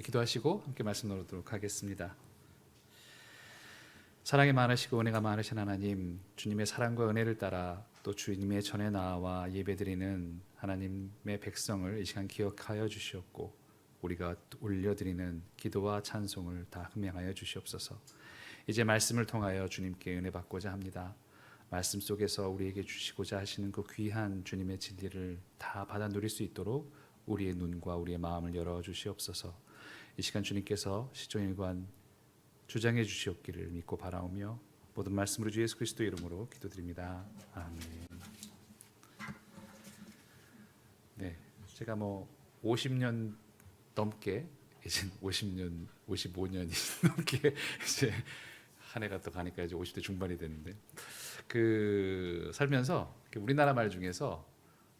함께 기도하시고 함께 말씀 나누도록 하겠습니다. 사랑이 많으시고 은혜가 많으신 하나님, 주님의 사랑과 은혜를 따라 또 주님의 전에 나와 예배드리는 하나님의 백성을 이 시간 기억하여 주시옵고 우리가 올려드리는 기도와 찬송을 다 흠양하여 주시옵소서. 이제 말씀을 통하여 주님께 은혜 받고자 합니다. 말씀 속에서 우리에게 주시고자 하시는 그 귀한 주님의 진리를 다 받아 누릴 수 있도록 우리의 눈과 우리의 마음을 열어 주시옵소서. 이 시간 주님께서 시종일관 주장해 주시옵기를 믿고 바라오며 모든 말씀으로 주 예수 그리스도 이름으로 기도드립니다. 아멘. 네, 제가 뭐 50년 넘게 이제 50년, 55년이 넘게 이제 한 해가 또 가니까 이제 50대 중반이 됐는데 그 살면서 우리나라 말 중에서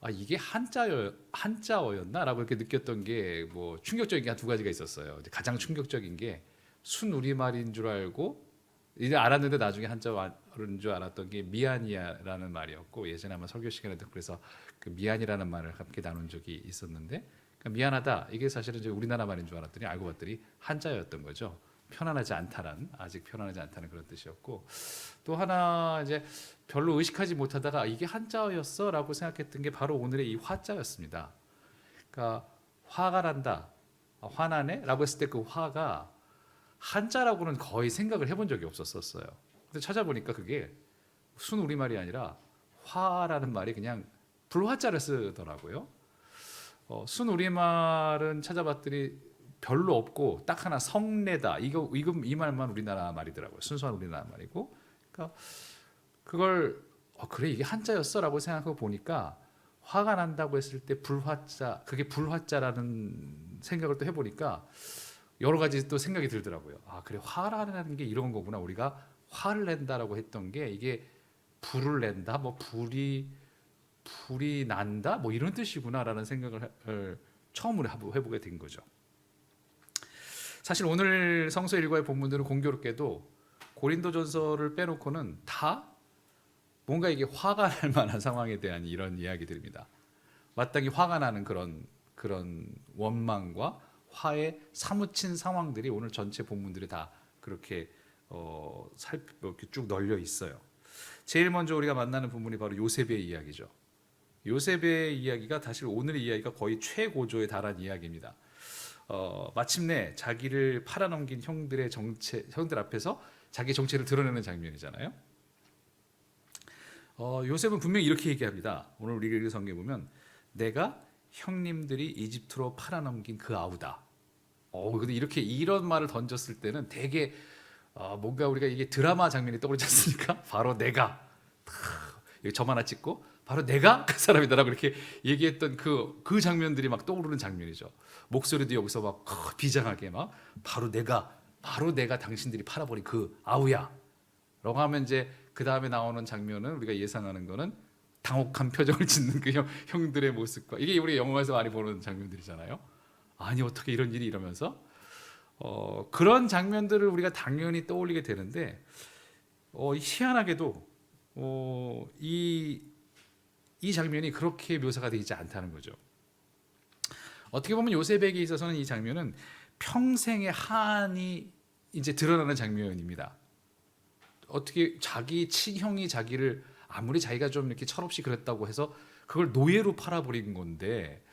아 이게 한자여 한자어였나라고 이렇게 느꼈던 게 뭐 충격적인 게 한 두 가지가 있었어요. 가장 충격적인 게 순 우리말인 줄 알고 이제 알았는데 나중에 한자어인 줄 알았던 게 미안이야라는 말이었고 예전에 아마 설교 시간에도 그래서 그 미안이라는 말을 함께 나눈 적이 있었는데 그러니까 미안하다 이게 사실은 이제 우리나라 말인 줄 알았더니 알고 봤더니 한자였던 거죠. 편안하지 않다는 아직 편안하지 않다는 그런 뜻이었고 또 하나 이제 별로 의식하지 못하다가 이게 한자어였어라고 생각했던 게 바로 오늘의 이 화자였습니다. 그러니까 화가 난다, 아, 화나네라고 했을 때 그 화가 한자라고는 거의 생각을 해본 적이 없었었어요. 근데 찾아보니까 그게 순 우리말이 아니라 화라는 말이 그냥 불화자를 쓰더라고요. 어, 순 우리말은 찾아봤더니 별로 없고 딱 하나 성내다 이거 이거 이 말만 우리나라 말이더라고요. 순수한 우리나라 말이고, 그러니까 그걸 어, 그래 이게 한자였어라고 생각하고 보니까 화가 난다고 했을 때 불화자 그게 불화자라는 생각을 또 해보니까 여러 가지 또 생각이 들더라고요. 아 그래 화라는 게 이런 거구나. 우리가 화를 낸다라고 했던 게 이게 불을 낸다, 뭐 불이 불이 난다, 뭐 이런 뜻이구나라는 생각을 해- 처음으로 해보- 해보게 된 거죠. 사실 오늘 성서 일과의 본문들은 공교롭게도 고린도전서를 빼놓고는 다 뭔가 이게 화가 날 만한 상황에 대한 이런 이야기들입니다. 마땅히 화가 나는 그런 그런 원망과 화에 사무친 상황들이 오늘 전체 본문들이 다 그렇게 어, 살 이렇게 쭉 널려 있어요. 제일 먼저 우리가 만나는 부분이 바로 요셉의 이야기죠. 요셉의 이야기가 사실 오늘의 이야기가 거의 최고조에 달한 이야기입니다. 어, 마침내 자기를 팔아넘긴 형들의 정체, 형들 앞에서 자기 정체를 드러내는 장면이잖아요. 어, 요셉은 분명히 이렇게 얘기합니다. 오늘 우리가 읽은 성경 보면 내가 형님들이 이집트로 팔아넘긴 그 아우다. 어, 근데 이렇게 이런 말을 던졌을 때는 되게 어, 뭔가 우리가 이게 드라마 장면이 떠오르지 않습니까? 바로 내가 여기 점 찍고 바로 내가 그 사람이다라고 이렇게 얘기했던 그, 그 장면들이 막 떠오르는 장면이죠. 목소리도 여기서 막 어, 비장하게 막 바로 내가 바로 내가 당신들이 팔아버린 그 아우야. 라고 하면 이제 그 다음에 나오는 장면은 우리가 예상하는 거는 당혹한 표정을 짓는 그 형, 형들의 모습과 이게 우리 영화에서 많이 보는 장면들이잖아요. 아니 어떻게 이런 일이 이러면서 어, 그런 장면들을 우리가 당연히 떠올리게 되는데 어, 희한하게도 어, 이, 이 장면이 그렇게 묘사가 되지 않다는 거죠. 어떻게 보면 요셉에게 있어서는 이 장면은 평생의 한이 이제 드러나는 장면입니다. 어떻게 자기 친형이 자기를 아무리 자기가 좀 이렇게 철없이 그랬다고 해서 그걸 노예로 팔아버린 건데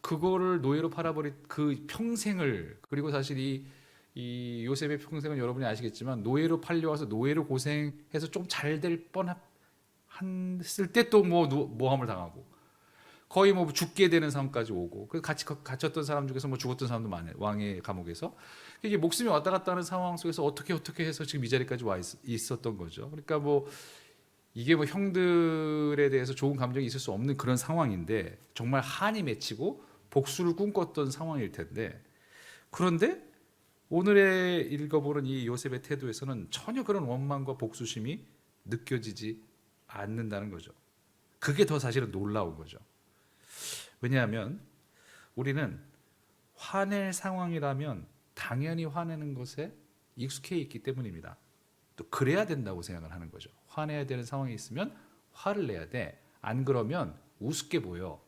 그거를 노예로 팔아버린 그 평생을 그리고 사실 이, 이 요셉의 평생은 여러분이 아시겠지만 노예로 팔려와서 노예로 고생해서 좀 잘 될 뻔 했을 때 또 뭐 모함을 당하고 거의 뭐 죽게 되는 상황까지 오고 그 같이 거- 갇혔던 사람 중에서 뭐 죽었던 사람도 많아요 왕의 감옥에서. 이게 목숨이 왔다 갔다 하는 상황 속에서 어떻게 어떻게 해서 지금 이 자리까지 와 있, 있었던 거죠. 그러니까 뭐 이게 뭐 형들에 대해서 좋은 감정이 있을 수 없는 그런 상황인데 정말 한이 맺히고 복수를 꿈꿨던 상황일 텐데 그런데 오늘의 읽어보는 이 요셉의 태도에서는 전혀 그런 원망과 복수심이 느껴지지 않는다는 거죠. 그게 더 사실은 놀라운 거죠. 왜냐하면 우리는 화낼 상황이라면 당연히 화내는 것에 익숙해 있기 때문입니다. 또 그래야 된다고 생각을 하는 거죠. 화내야 되는 상황이 있으면 화를 내야 돼. 안 그러면 우습게 보여.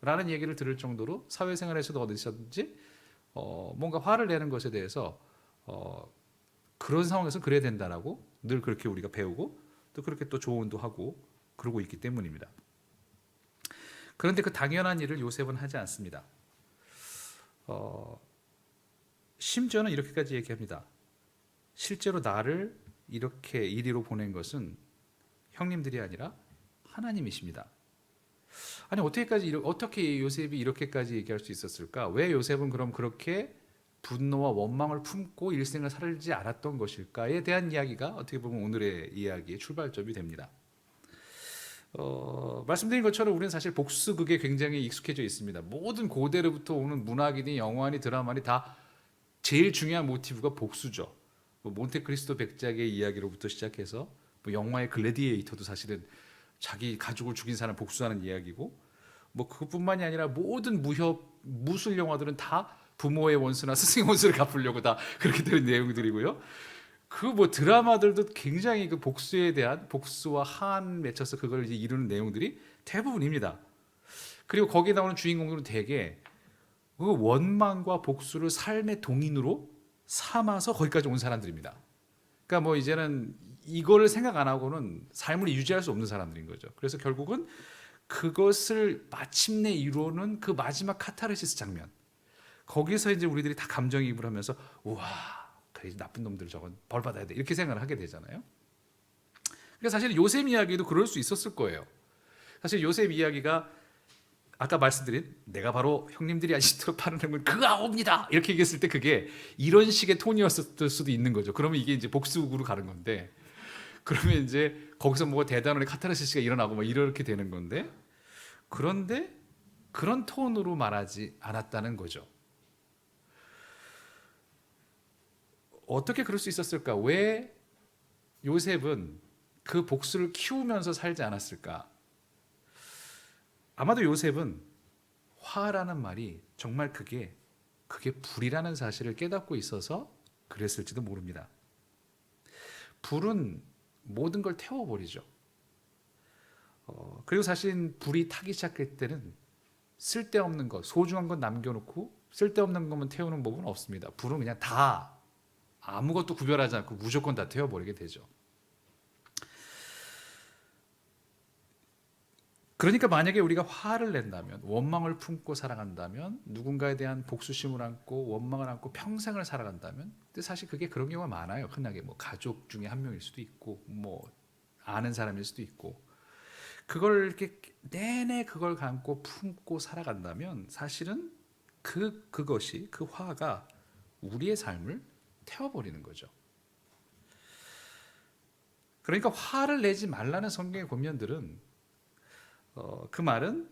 라는 얘기를 들을 정도로 사회생활에서도 어디서든지 어, 뭔가 화를 내는 것에 대해서 어, 그런 상황에서 그래야 된다라고 늘 그렇게 우리가 배우고 또 그렇게 또 조언도 하고 그러고 있기 때문입니다. 그런데 그 당연한 일을 요셉은 하지 않습니다. 어, 심지어는 이렇게까지 얘기합니다. 실제로 나를 이렇게 이리로 보낸 것은 형님들이 아니라 하나님이십니다. 아니 어떻게까지 어떻게 요셉이 이렇게까지 얘기할 수 있었을까? 왜 요셉은 그럼 그렇게 분노와 원망을 품고 일생을 살지 않았던 것일까에 대한 이야기가 어떻게 보면 오늘의 이야기의 출발점이 됩니다. 어, 말씀드린 것처럼 우리는 사실 복수극에 굉장히 익숙해져 있습니다. 모든 고대로부터 오는 문학이니 영화니 드라마니 다 제일 중요한 모티브가 복수죠. 뭐 몬테크리스토 백작의 이야기로부터 시작해서 뭐 영화의 글래디에이터도 사실은 자기 가족을 죽인 사람 복수하는 이야기고 뭐 그뿐만이 아니라 모든 무협 무술 영화들은 다 부모의 원수나 스승의 원수를 갚으려고 다 그렇게 되는 내용들이고요. 그 뭐 드라마들도 굉장히 그 복수에 대한 복수와 한 맺혀서 그걸 이제 이루는 내용들이 대부분입니다. 그리고 거기에 나오는 주인공들은 대개 그 원망과 복수를 삶의 동인으로 삼아서 거기까지 온 사람들입니다. 그러니까 뭐 이제는 이거를 생각 안 하고는 삶을 유지할 수 없는 사람들인 거죠. 그래서 결국은 그것을 마침내 이루는 그 마지막 카타르시스 장면. 거기서 이제 우리들이 다 감정이입을 하면서 우와, 그래 나쁜 놈들 저건 벌 받아야 돼 이렇게 생각을 하게 되잖아요. 그러니까 사실 요셉 이야기도 그럴 수 있었을 거예요. 사실 요셉 이야기가 아까 말씀드린 내가 바로 형님들이 아시도록 파는 행운 그 아옵니다 이렇게 얘기했을 때 그게 이런 식의 톤이었을 수도 있는 거죠. 그러면 이게 이제 복수극으로 가는 건데 그러면 이제 거기서 뭐가 대단한 카타르시스가 일어나고 막 이렇게 되는 건데 그런데 그런 톤으로 말하지 않았다는 거죠. 어떻게 그럴 수 있었을까? 왜 요셉은 그 복수를 키우면서 살지 않았을까? 아마도 요셉은 화라는 말이 정말 그게 그게 불이라는 사실을 깨닫고 있어서 그랬을지도 모릅니다. 불은 모든 걸 태워버리죠. 어, 그리고 사실 불이 타기 시작할 때는 쓸데없는 것, 소중한 것 남겨놓고 쓸데없는 것만 태우는 법은 없습니다. 불은 그냥 다 아무것도 구별하지 않고 무조건 다 태워버리게 되죠. 그러니까 만약에 우리가 화를 낸다면 원망을 품고 살아간다면 누군가에 대한 복수심을 안고 원망을 안고 평생을 살아간다면 근데 사실 그게 그런 경우가 많아요 흔하게 뭐 가족 중에 한 명일 수도 있고 뭐 아는 사람일 수도 있고 그걸 이렇게 내내 그걸 감고 품고 살아간다면 사실은 그 그것이 그 화가 우리의 삶을 태워버리는 거죠. 그러니까 화를 내지 말라는 성경의 권면들은 어, 그 말은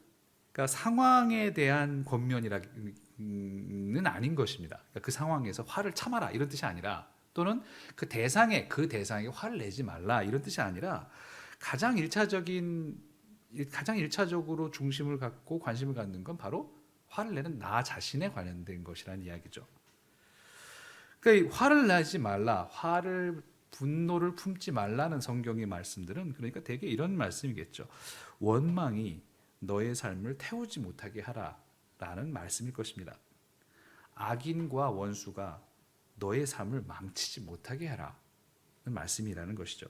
그러니까 상황에 대한 권면이라는 아닌 것입니다. 그러니까 그 상황에서 화를 참아라 이런 뜻이 아니라 또는 그 대상에 그 대상에 화를 내지 말라 이런 뜻이 아니라 가장 일차적인 가장 일차적으로 중심을 갖고 관심을 갖는 건 바로 화를 내는 나 자신에 관련된 것이라는 이야기죠. 그러니까 이 화를 내지 말라, 화를 분노를 품지 말라는 성경의 말씀들은 그러니까 대개 이런 말씀이겠죠. 원망이 너의 삶을 태우지 못하게 하라라는 말씀일 것입니다. 악인과 원수가 너의 삶을 망치지 못하게 하라는 말씀이라는 것이죠.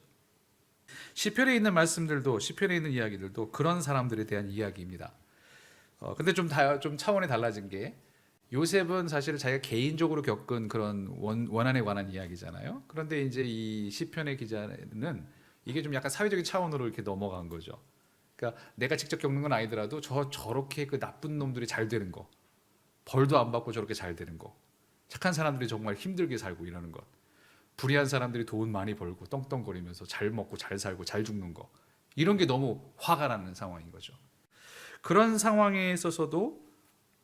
시편에 있는 말씀들도 시편에 있는 이야기들도 그런 사람들에 대한 이야기입니다. 어, 근데 좀, 다, 좀 차원이 달라진 게 요셉은 사실 자기가 개인적으로 겪은 그런 원, 원한에 관한 이야기잖아요. 그런데 이제 이 시편의 기자는 이게 좀 약간 사회적인 차원으로 이렇게 넘어간 거죠. 그러니까 내가 직접 겪는 건 아니더라도 저 저렇게 그 나쁜 놈들이 잘 되는 거, 벌도 안 받고 저렇게 잘 되는 거, 착한 사람들이 정말 힘들게 살고 이러는 것, 불의한 사람들이 돈 많이 벌고 떵떵거리면서 잘 먹고 잘 살고 잘 죽는 거, 이런 게 너무 화가 나는 상황인 거죠. 그런 상황에 있어서도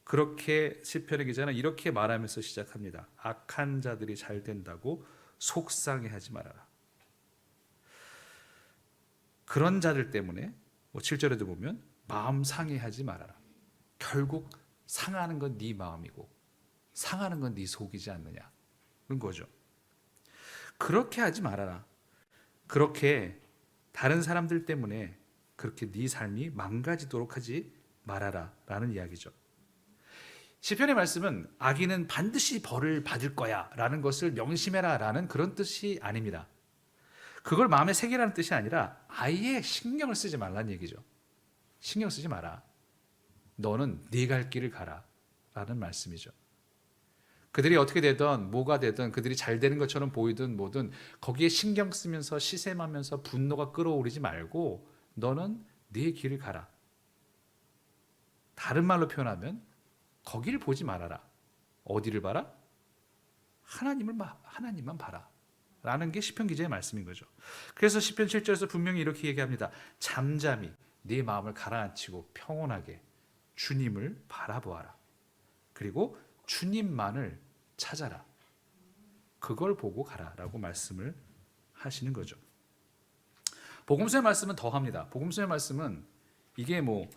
그렇게 시편의 기자는 이렇게 말하면서 시작합니다. 악한 자들이 잘 된다고 속상해하지 말아라. 그런 자들 때문에 뭐 7절에도 보면 마음 상해하지 말아라. 결국 상하는 건 네 마음이고 상하는 건 네 속이지 않느냐. 그런 거죠. 그렇게 하지 말아라. 그렇게 다른 사람들 때문에 그렇게 네 삶이 망가지도록 하지 말아라 라는 이야기죠. 시편의 말씀은 악인은 반드시 벌을 받을 거야라는 것을 명심해라라는 그런 뜻이 아닙니다. 그걸 마음에 새기라는 뜻이 아니라 아예 신경을 쓰지 말라는 얘기죠. 신경 쓰지 마라. 너는 네 갈 길을 가라라는 말씀이죠. 그들이 어떻게 되든 뭐가 되든 그들이 잘 되는 것처럼 보이든 뭐든 거기에 신경 쓰면서 시샘하면서 분노가 끌어오르지 말고 너는 네 길을 가라. 다른 말로 표현하면 거기를 보지 말아라. 어디를 봐라? 하나님을 마- 하나님만 봐라. 라는 게 시편 기자의 말씀인 거죠. 그래서 시편 7절에서 분명히 이렇게 얘기합니다. 잠잠히 네 마음을 가라앉히고 평온하게 주님을 바라보아라. 그리고 주님만을 찾아라. 그걸 보고 가라라고 말씀을 하시는 거죠. 복음서의 말씀은 더 합니다. 복음서의 말씀은 이게 뭐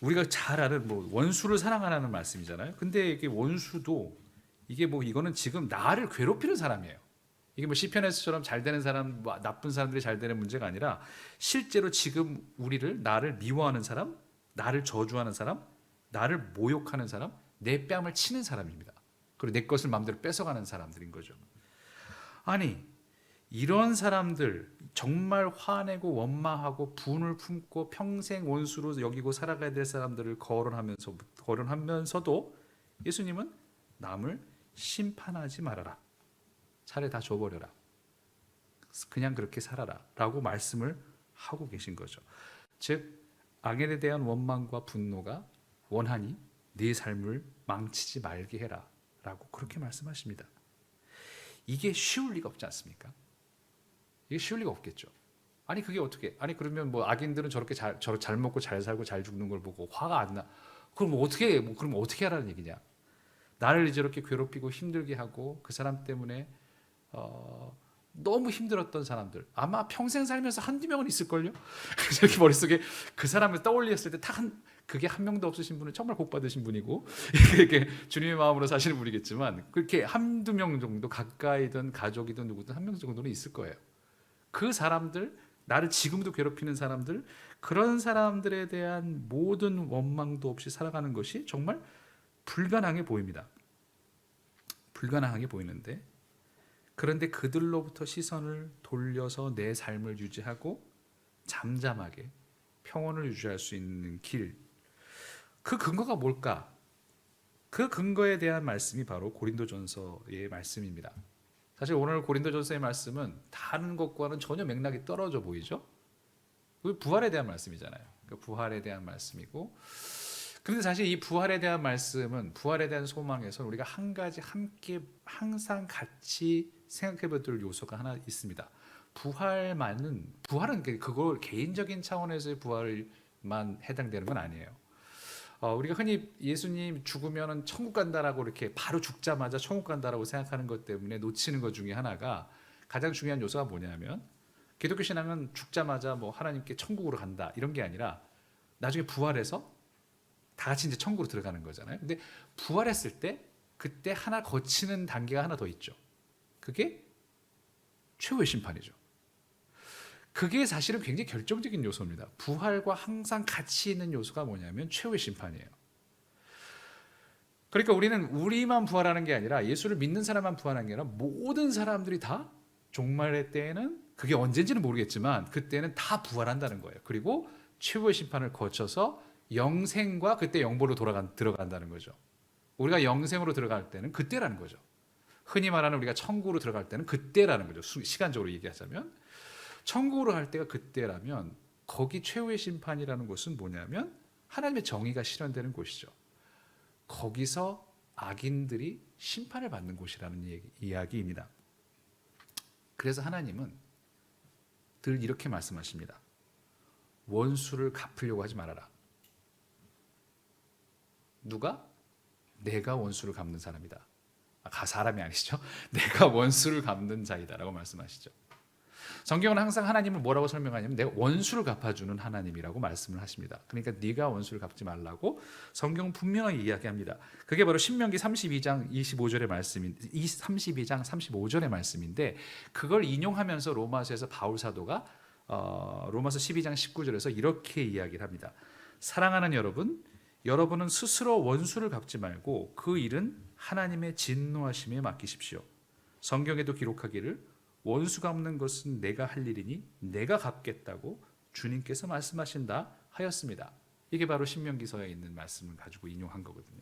우리가 잘 아는 뭐 원수를 사랑하라는 말씀이잖아요. 근데 이게 원수도 이게 뭐 이거는 지금 나를 괴롭히는 사람이에요. 이게 뭐 시편에서처럼 잘 되는 사람, 뭐 나쁜 사람들이 잘 되는 문제가 아니라 실제로 지금 우리를 나를 미워하는 사람, 나를 저주하는 사람, 나를 모욕하는 사람, 내 뺨을 치는 사람입니다. 그리고 내 것을 마음대로 뺏어가는 사람들인 거죠. 아니 이런 사람들 정말 화내고 원망하고 분을 품고 평생 원수로 여기고 살아가야 될 사람들을 거론하면서 거론하면서도 예수님은 남을 심판하지 말아라. 차라리 다 줘버려라. 그냥 그렇게 살아라라고 말씀을 하고 계신 거죠. 즉 악인에 대한 원망과 분노가 원하니 네 삶을 망치지 말게 해라라고 그렇게 말씀하십니다. 이게 쉬울 리가 없지 않습니까? 이게 쉬울 리가 없겠죠. 아니 그게 어떻게? 아니 그러면 뭐 악인들은 저렇게 잘, 저, 잘 먹고 잘 살고 잘 죽는 걸 보고 화가 안 나. 그럼 뭐 어떻게 뭐 그럼 어떻게 하라는 얘기냐? 나를 저렇게 괴롭히고 힘들게 하고 그 사람 때문에 어, 너무 힘들었던 사람들 아마 평생 살면서 한두 명은 있을걸요. 이렇게 머릿속에 그 사람을 떠올렸을 때 딱 한 그게 한 명도 없으신 분은 정말 복 받으신 분이고 이렇게 주님의 마음으로 사시는 분이겠지만 그렇게 한두 명 정도 가까이든 가족이든 누구든 한 명 정도는 있을 거예요. 그 사람들 나를 지금도 괴롭히는 사람들 그런 사람들에 대한 모든 원망도 없이 살아가는 것이 정말 불가능해 보입니다. 불가능하게 보이는데 그런데 그들로부터 시선을 돌려서 내 삶을 유지하고 잠잠하게 평온을 유지할 수 있는 길. 그 근거가 뭘까? 그 근거에 대한 말씀이 바로 고린도전서의 말씀입니다. 사실 오늘 고린도전서의 말씀은 다른 것과는 전혀 맥락이 떨어져 보이죠. 그 부활에 대한 말씀이잖아요. 그 부활에 대한 말씀이고. 그런데 사실 이 부활에 대한 말씀은 부활에 대한 소망에서 우리가 한 가지 함께 항상 같이 생각해 볼 요소가 하나 있습니다. 부활만은 부활은 그- 그걸 개인적인 차원에서의 부활만 해당되는 건 아니에요. 어, 우리가 흔히 예수님 죽으면 천국 간다라고 이렇게 바로 죽자마자 천국 간다라고 생각하는 것 때문에 놓치는 것 중에 하나가 가장 중요한 요소가 뭐냐면 기독교 신앙은 죽자마자 뭐 하나님께 천국으로 간다 이런 게 아니라 나중에 부활해서 다 같이 이제 천국으로 들어가는 거잖아요. 근데 부활했을 때 그때 하나 거치는 단계가 하나 더 있죠. 그게 최후의 심판이죠. 그게 사실은 굉장히 결정적인 요소입니다. 부활과 항상 같이 있는 요소가 뭐냐면 최후의 심판이에요. 그러니까 우리는 우리만 부활하는 게 아니라 예수를 믿는 사람만 부활하는 게 아니라 모든 사람들이 다 종말의 때에는 그게 언젠지는 모르겠지만 그때는 다 부활한다는 거예요. 그리고 최후의 심판을 거쳐서 영생과 그때 영보로 돌아간 들어간다는 거죠. 우리가 영생으로 들어갈 때는 그때라는 거죠. 흔히 말하는 우리가 천국으로 들어갈 때는 그때라는 거죠. 수- 시간적으로 얘기하자면 천국으로 갈 때가 그때라면 거기 최후의 심판이라는 곳은 뭐냐면 하나님의 정의가 실현되는 곳이죠. 거기서 악인들이 심판을 받는 곳이라는 얘기, 이야기입니다. 그래서 하나님은 늘 이렇게 말씀하십니다. 원수를 갚으려고 하지 말아라. 누가? 내가 원수를 갚는 사람이다. 아, 가 사람이 아니시죠? 내가 원수를 갚는 자이다라고 말씀하시죠. 성경은 항상 하나님을 뭐라고 설명하냐면 내가 원수를 갚아주는 하나님이라고 말씀을 하십니다. 그러니까 네가 원수를 갚지 말라고 성경은 분명하게 이야기합니다. 그게 바로 신명기 32장 25절의 말씀인 32장 35절의 말씀인데 그걸 인용하면서 로마서에서 바울 사도가 어, 로마서 12장 19절에서 이렇게 이야기를 합니다. 사랑하는 여러분 여러분은 스스로 원수를 갚지 말고 그 일은 하나님의 진노하심에 맡기십시오. 성경에도 기록하기를 원수 갚는 것은 내가 할 일이니 내가 갚겠다고 주님께서 말씀하신다 하였습니다. 이게 바로 신명기서에 있는 말씀을 가지고 인용한 거거든요.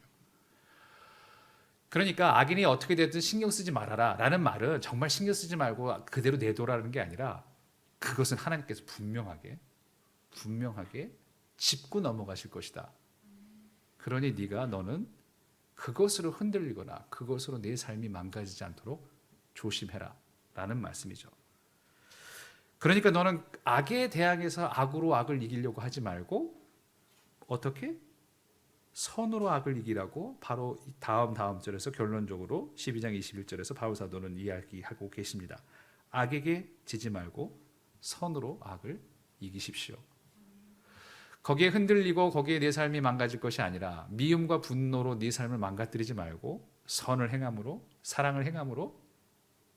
그러니까 악인이 어떻게 되든 신경 쓰지 말아라 라는 말은 정말 신경 쓰지 말고 그대로 내도라는 게 아니라 그것은 하나님께서 분명하게 분명하게 짚고 넘어가실 것이다. 그러니 네가 너는 그것으로 흔들리거나 그것으로 내 삶이 망가지지 않도록 조심해라 라는 말씀이죠. 그러니까 너는 악에 대항해서 악으로 악을 이기려고 하지 말고 어떻게 선으로 악을 이기라고 바로 이 다음 다음 절에서 결론적으로 12장 21절에서 바울 사도는 이야기하고 계십니다. 악에게 지지 말고 선으로 악을 이기십시오. 거기에 흔들리고 거기에 내 삶이 망가질 것이 아니라 미움과 분노로 네 삶을 망가뜨리지 말고 선을 행함으로 사랑을 행함으로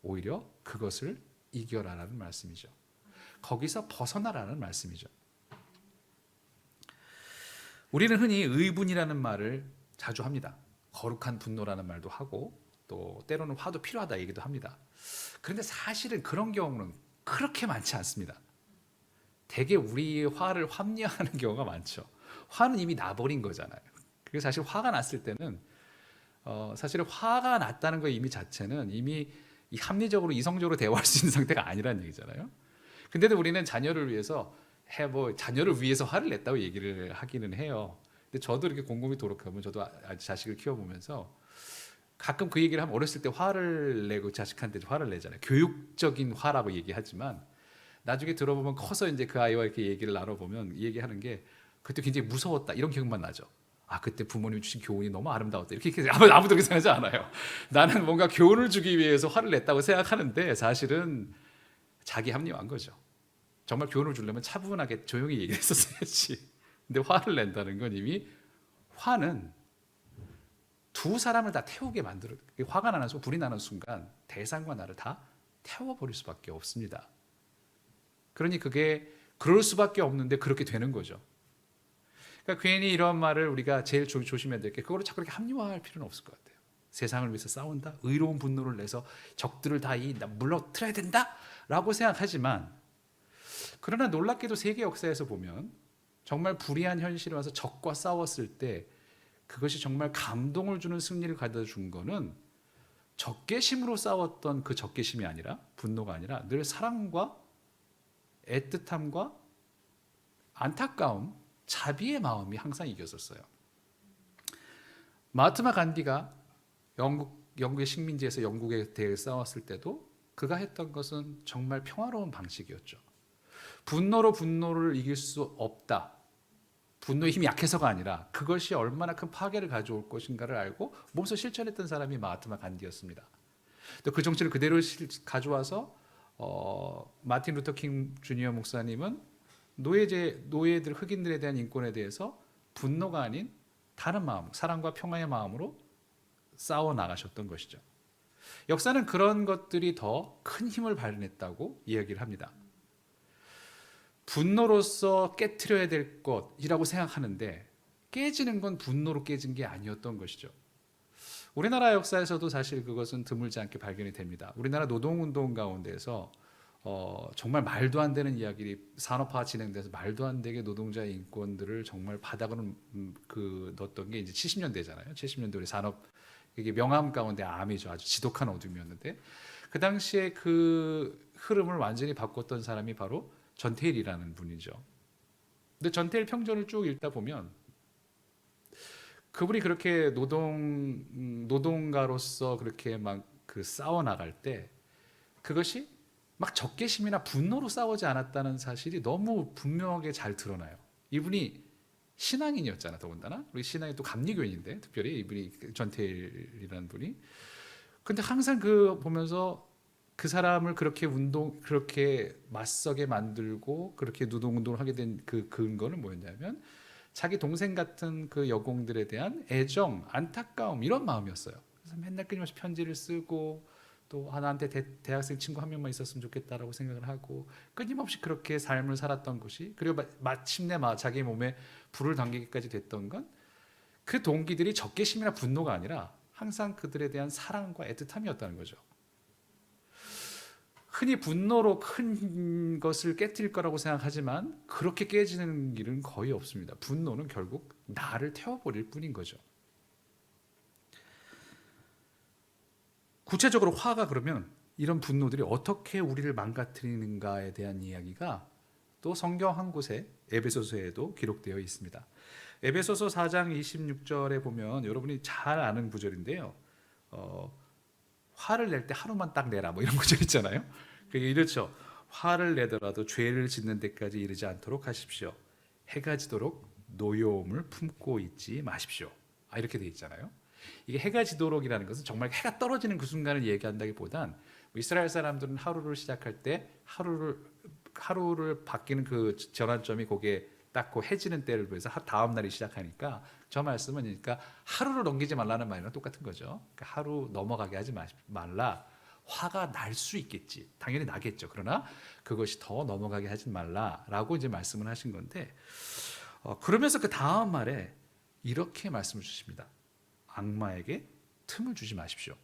오히려 그것을 이겨라라는 말씀이죠. 거기서 벗어나라는 말씀이죠. 우리는 흔히 의분이라는 말을 자주 합니다. 거룩한 분노라는 말도 하고 또 때로는 화도 필요하다 얘기도 합니다. 그런데 사실은 그런 경우는 그렇게 많지 않습니다. 대개 우리 화를 합리화하는 경우가 많죠. 화는 이미 나버린 거잖아요. 그래서 사실 화가 났을 때는 어, 사실은 화가 났다는 것 이미 자체는 이미 이 합리적으로 이성적으로 대화할 수 있는 상태가 아니라는 얘기잖아요. 근데도 우리는 자녀를 위해서 해뭐 자녀를 위해서 화를 냈다고 얘기를 하기는 해요. 근데 저도 이렇게 곰곰이 도록하면 저도 아직 자식을 키워보면서 가끔 그 얘기를 하면 어렸을 때 화를 내고 자식한테 화를 내잖아요. 교육적인 화라고 얘기하지만 나중에 들어보면 커서 이제 그 아이와 이렇게 얘기를 나눠보면 얘기하는 게 그때 굉장히 무서웠다 이런 기억만 나죠. 아 그때 부모님 주신 교훈이 너무 아름다웠다 이렇게 얘기해서 아무 아무도 그렇게 생각하지 않아요. 나는 뭔가 교훈을 주기 위해서 화를 냈다고 생각하는데 사실은 자기 합리화한 거죠. 정말 교훈을 주려면 차분하게 조용히 얘기했었어야지. 근데 화를 낸다는 건 이미 화는 두 사람을 다 태우게 만들어 화가 나는 순간 불이 나는 순간 대상과 나를 다 태워버릴 수밖에 없습니다. 그러니 그게 그럴 수밖에 없는데 그렇게 되는 거죠. 그러니까 괜히 이런 말을 우리가 제일 조, 조심해야 될 게 그거를 자꾸 이렇게 합리화할 필요는 없을 것 같아요. 세상을 위해서 싸운다, 의로운 분노를 내서 적들을 다 이 물러트려야 된다라고 생각하지만 그러나 놀랍게도 세계 역사에서 보면 정말 불의한 현실에 와서 적과 싸웠을 때 그것이 정말 감동을 주는 승리를 가져다 준 거는 적개심으로 싸웠던 그 적개심이 아니라 분노가 아니라 늘 사랑과 애틋함과 안타까움, 자비의 마음이 항상 이겼었어요. 마하트마 간디가 영국 영국의 식민지에서 영국에 대해 싸웠을 때도 그가 했던 것은 정말 평화로운 방식이었죠. 분노로 분노를 이길 수 없다. 분노의 힘이 약해서가 아니라 그것이 얼마나 큰 파괴를 가져올 것인가를 알고 몸소 실천했던 사람이 마하트마 간디였습니다. 또 그 정치를 그대로 실- 가져와서 어, 마틴 루터 킹 주니어 목사님은 노예제 노예들 흑인들에 대한 인권에 대해서 분노가 아닌 다른 마음, 사랑과 평화의 마음으로 싸워 나가셨던 것이죠. 역사는 그런 것들이 더 큰 힘을 발휘했다고 이야기를 합니다. 분노로서 깨트려야 될 것이라고 생각하는데 깨지는 건 분노로 깨진 게 아니었던 것이죠. 우리나라 역사에서도 사실 그것은 드물지 않게 발견이 됩니다. 우리나라 노동운동 가운데서 어, 정말 말도 안 되는 이야기들이 산업화 진행돼서 말도 안 되게 노동자의 인권들을 정말 바닥으로 음, 그 넣었던 게 이제 70년대잖아요. 70년대 우리 산업 이게 명암 가운데 암이죠. 아주 지독한 어둠이었는데 그 당시에 그 흐름을 완전히 바꿨던 사람이 바로 전태일이라는 분이죠. 근데 전태일 평전을 쭉 읽다 보면 그분이 그렇게 노동 음, 노동가로서 그렇게 막 그 싸워 나갈 때 그것이 막 적개심이나 분노로 싸우지 않았다는 사실이 너무 분명하게 잘 드러나요. 이분이 신앙인이었잖아 더군다나 우리 신앙이 또 감리교인인데 특별히 이분이 전태일이라는 분이 근데 항상 그 보면서 그 사람을 그렇게 운동 그렇게 맞서게 만들고 그렇게 노동 운동을 하게 된 그 근거는 뭐였냐면 자기 동생 같은 그 여공들에 대한 애정, 안타까움 이런 마음이었어요. 그래서 맨날 끊임없이 편지를 쓰고 또 아, 나한테 대, 대학생 친구 한 명만 있었으면 좋겠다라고 생각을 하고 끊임없이 그렇게 삶을 살았던 것이 그리고 마, 마침내 마, 자기 몸에 불을 당기기까지 됐던 건 그 동기들이 적개심이나 분노가 아니라 항상 그들에 대한 사랑과 애틋함이었다는 거죠. 흔히 분노로 큰 것을 깨뜨릴 거라고 생각하지만 그렇게 깨지는 일은 거의 없습니다. 분노는 결국 나를 태워버릴 뿐인 거죠. 구체적으로 화가 그러면 이런 분노들이 어떻게 우리를 망가뜨리는가에 대한 이야기가 또 성경 한 곳에 에베소서에도 기록되어 있습니다. 에베소서 4장 26절에 보면 여러분이 잘 아는 구절인데요. 어, 화를 낼 때 하루만 딱 내라 뭐 이런 구절 있잖아요. 그게 이렇죠. 화를 내더라도 죄를 짓는 데까지 이르지 않도록 하십시오. 해가 지도록 노여움을 품고 있지 마십시오. 아 이렇게 돼 있잖아요. 이게 해가 지도록이라는 것은 정말 해가 떨어지는 그 순간을 얘기한다기보단 뭐 이스라엘 사람들은 하루를 시작할 때 하루를 하루를 바뀌는 그 전환점이 거기에 딱그 해지는 때를 보해서 다음 날이 시작하니까 저 말씀은 그러니까 하루를 넘기지 말라는 말이랑 똑같은 거죠. 그러니까 하루 넘어가게 하지 마- 말라. 화가 날 수 있겠지. 당연히 나겠죠. 그러나 그것이 더 넘어가게 하지 말라라고 이제 말씀을 하신 건데 어, 그러면서 그 다음 말에 이렇게 말씀을 주십니다. 악마에게 틈을 주지 마십시오.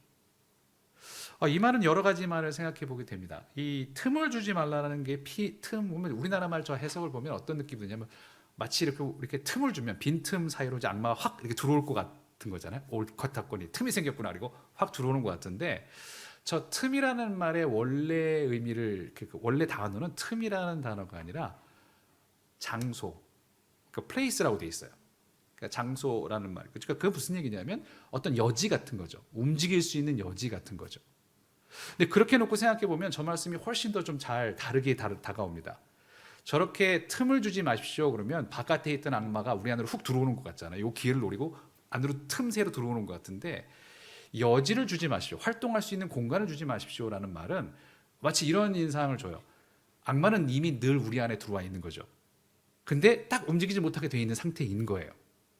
어, 이 말은 여러 가지 말을 생각해 보게 됩니다. 이 틈을 주지 말라는 게 피, 틈 보면 우리나라 말 저 해석을 보면 어떤 느낌이 드냐면 마치 이렇게 이렇게 틈을 주면 빈틈 사이로 이제 악마가 확 이렇게 들어올 것 같은 거잖아요. 올 컷탑권이 틈이 생겼구나 그리고 확 들어오는 것 같은데 저 틈이라는 말의 원래 의미를 그 원래 단어는 틈이라는 단어가 아니라 장소, 그 place라고 돼 있어요. 그러니까 장소라는 말. 그러니까 그 무슨 얘기냐면 어떤 여지 같은 거죠. 움직일 수 있는 여지 같은 거죠. 근데 그렇게 놓고 생각해 보면 저 말씀이 훨씬 더 좀 잘 다르게 다, 다가옵니다. 저렇게 틈을 주지 마십시오. 그러면 바깥에 있던 악마가 우리 안으로 훅 들어오는 것 같잖아요. 이 기회를 노리고 안으로 틈새로 들어오는 것 같은데 여지를 주지 마십시오. 활동할 수 있는 공간을 주지 마십시오라는 말은 마치 이런 인상을 줘요. 악마는 이미 늘 우리 안에 들어와 있는 거죠. 근데 딱 움직이지 못하게 돼 있는 있는 거예요.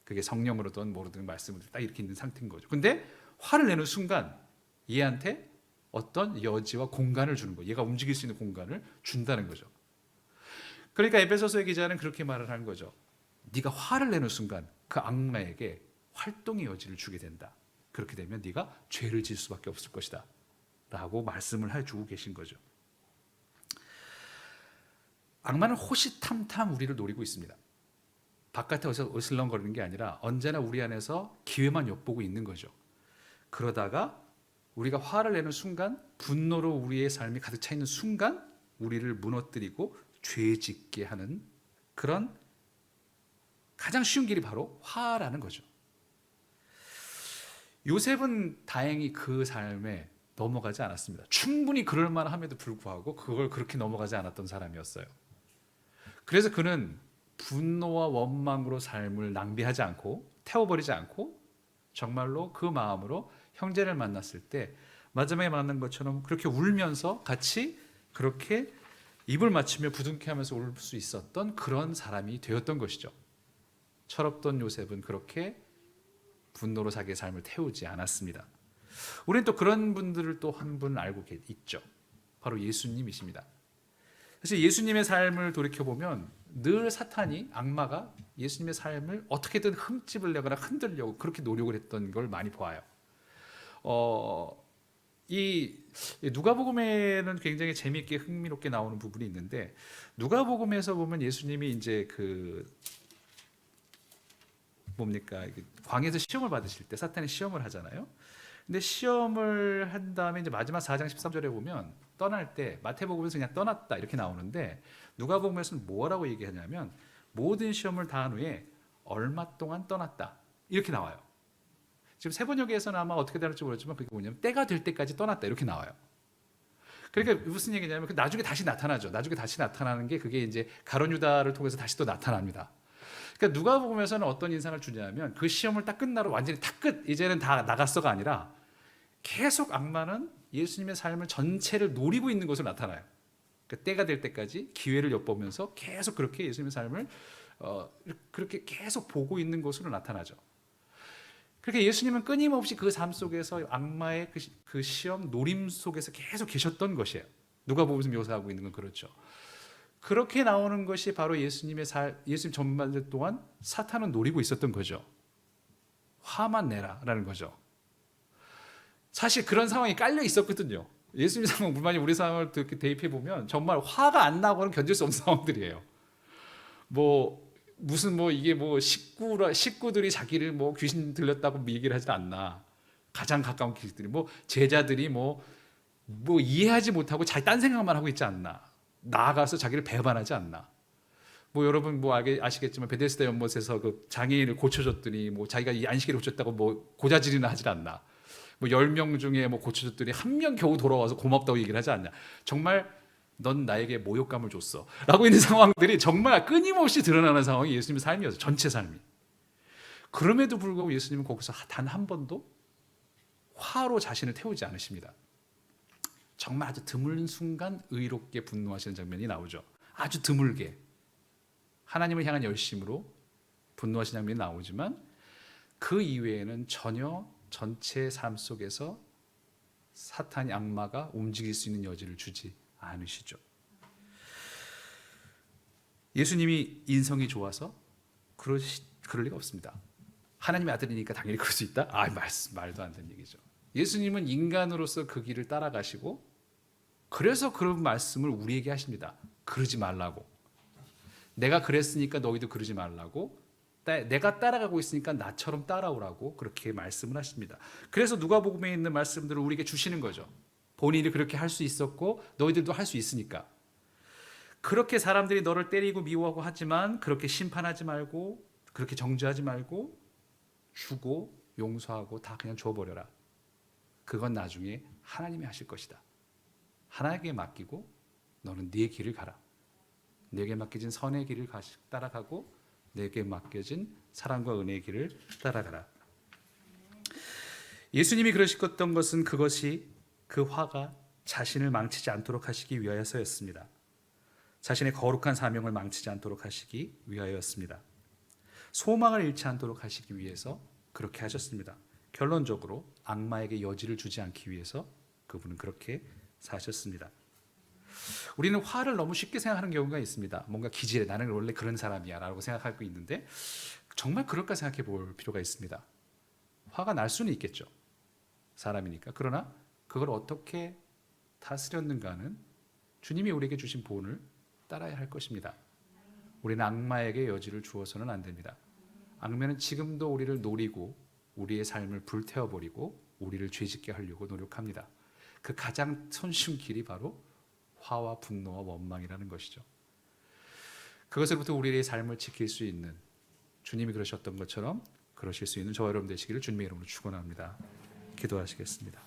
그게 성령으로든 뭐로든 말씀을 딱 이렇게 있는 상태인 거죠. 근데 화를 내는 순간 얘한테 어떤 여지와 공간을 주는 거예요. 얘가 움직일 수 있는 공간을 준다는 거죠. 그러니까 에베소서의 기자는 그렇게 말을 하는 거죠. 네가 화를 내는 순간 그 악마에게 활동의 여지를 주게 된다. 그렇게 되면 네가 죄를 질 수밖에 없을 것이다. 라고 말씀을 해주고 계신 거죠. 악마는 호시탐탐 우리를 노리고 있습니다. 바깥에 어슬렁거리는 게 아니라 언제나 우리 안에서 기회만 엿보고 있는 거죠. 그러다가 우리가 화를 내는 순간, 분노로 우리의 삶이 가득 차 있는 순간, 우리를 무너뜨리고 죄 짓게 하는 그런 가장 쉬운 길이 바로 화라는 거죠. 요셉은 다행히 그 삶에 넘어가지 않았습니다. 충분히 그럴 만함에도 불구하고 그걸 그렇게 넘어가지 않았던 사람이었어요. 그래서 그는 분노와 원망으로 삶을 낭비하지 않고 태워버리지 않고 정말로 그 마음으로 형제를 만났을 때 마지막에 만난 것처럼 그렇게 울면서 같이 그렇게 입을 맞추며 부둥켜 하면서 울 수 있었던 그런 사람이 되었던 것이죠. 철없던 요셉은 그렇게 분노로 자기의 삶을 태우지 않았습니다. 우리는 또 그런 분들을 또 한 분 알고 계- 있죠. 바로 예수님이십니다. 사실 예수님의 삶을 돌이켜 보면 늘 사탄이 악마가 예수님의 삶을 어떻게든 흠집을 내거나 흔들려고 그렇게 노력을 했던 걸 많이 보아요. 어, 이 누가복음에는 굉장히 재미있게 흥미롭게 나오는 부분이 있는데 누가복음에서 보면 예수님이 이제 그 뭡니까 이게 광야에서 시험을 받으실 때 사탄이 시험을 하잖아요. 근데 시험을 한 다음에 이제 마지막 4장 13절에 보면 떠날 때 마태복음에서 그냥 떠났다 이렇게 나오는데 누가복음에서는 뭐라고 얘기하냐면 모든 시험을 다한 후에 얼마 동안 떠났다 이렇게 나와요. 지금 세번역에서는 아마 어떻게 다를지 모르지만 그게 뭐냐면 때가 될 때까지 떠났다 이렇게 나와요. 그러니까 무슨 얘기냐면 그 나중에 다시 나타나죠. 나중에 다시 나타나는 게 그게 이제 가론 유다를 통해서 다시 또 나타납니다. 그러니까 누가 보면서는 어떤 인상을 주냐면 그 시험을 딱 끝나러 완전히 다 끝 이제는 다 나갔어가 아니라 계속 악마는 예수님의 삶을 전체를 노리고 있는 것으로 나타나요. 그러니까 때가 될 때까지 기회를 엿보면서 계속 그렇게 예수님의 삶을 어, 그렇게 계속 보고 있는 것으로 나타나죠. 그렇게 예수님은 끊임없이 그 삶 속에서 악마의 그, 시, 그 시험 노림 속에서 계속 계셨던 것이에요. 누가 보면서 묘사하고 있는 건 그렇죠. 그렇게 나오는 것이 바로 예수님의 살, 예수님 전반절 동안 사탄은 노리고 있었던 거죠. 화만 내라라는 거죠. 사실 그런 상황이 깔려 있었거든요. 예수님 상황, 만약 우리 상황을 대입해 보면 정말 화가 안 나고는 견딜 수 없는 상황들이에요. 뭐 무슨 뭐 이게 뭐 식구라 식구들이 자기를 뭐 귀신 들렸다고 뭐 얘기를 하지 않나. 가장 가까운 길들이 뭐 제자들이 뭐뭐 이해하지 못하고 자기 딴 생각만 하고 있지 않나. 나아가서 자기를 배반하지 않나. 뭐 여러분 뭐 아시겠지만 베데스다 연못에서 그 장애인을 고쳐줬더니 뭐 자기가 이 안식일을 고쳤다고 뭐 고자질이나 하질 않나. 뭐 10명 중에 뭐 고쳐줬더니 한 명 겨우 돌아와서 고맙다고 얘기를 하지 않냐. 정말 넌 나에게 모욕감을 줬어. 라고 있는 상황들이 정말 끊임없이 드러나는 상황이 예수님의 삶이었어요. 전체 삶이. 그럼에도 불구하고 예수님은 거기서 단 한 번도 화로 자신을 태우지 않으십니다. 정말 아주 드문 순간 의롭게 분노하시는 장면이 나오죠. 아주 드물게. 하나님을 향한 열심으로 분노하시는 장면이 나오지만 그 이외에는 전혀 전체 삶 속에서 사탄이 악마가 움직일 수 있는 여지를 주지 않으시죠. 예수님이 인성이 좋아서 그러시, 그럴 리가 없습니다. 하나님의 아들이니까 당연히 그럴 수 있다? 아, 말, 말도 안 되는 얘기죠. 예수님은 인간으로서 그 길을 따라가시고 그래서 그런 말씀을 우리에게 하십니다. 그러지 말라고. 내가 그랬으니까 너희도 그러지 말라고. 따- 내가 따라가고 있으니까 나처럼 따라오라고 그렇게 말씀을 하십니다. 그래서 누가복음에 있는 말씀들을 우리에게 주시는 거죠. 본인이 그렇게 할 수 있었고 너희들도 할 수 있으니까. 그렇게 사람들이 너를 때리고 미워하고 하지만 그렇게 심판하지 말고 그렇게 정죄하지 말고 주고 용서하고 다 그냥 줘버려라. 그건 나중에 하나님이 하실 것이다. 하나님께 맡기고 너는 네 길을 가라. 내게 맡겨진 선의 길을 따라가고 내게 맡겨진 사랑과 은혜의 길을 따라가라. 예수님이 그러셨던 것은 그것이 그 화가 자신을 망치지 않도록 하시기 위하여서였습니다. 자신의 거룩한 사명을 망치지 않도록 하시기 위하여였습니다. 소망을 잃지 않도록 하시기 위해서 그렇게 하셨습니다. 결론적으로 악마에게 여지를 주지 않기 위해서 그분은 그렇게 사셨습니다. 우리는 화를 너무 쉽게 생각하는 경우가 있습니다. 뭔가 기질에 나는 원래 그런 사람이야라고 생각하고 있는데 정말 그럴까 생각해 볼 필요가 있습니다. 화가 날 수는 있겠죠. 사람이니까. 그러나 그걸 어떻게 다스렸는가는 주님이 우리에게 주신 본을 따라야 할 것입니다. 우리는 악마에게 여지를 주어서는 안 됩니다. 악마는 지금도 우리를 노리고 우리의 삶을 불태워 버리고 우리를 죄짓게 하려고 노력합니다. 그 가장 손쉬운 길이 바로 화와 분노와 원망이라는 것이죠. 그것으로부터 우리의 삶을 지킬 수 있는 주님이 그러셨던 것처럼 그러실 수 있는 저와 여러분 되시기를 주님의 이름으로 축원합니다. 기도하시겠습니다.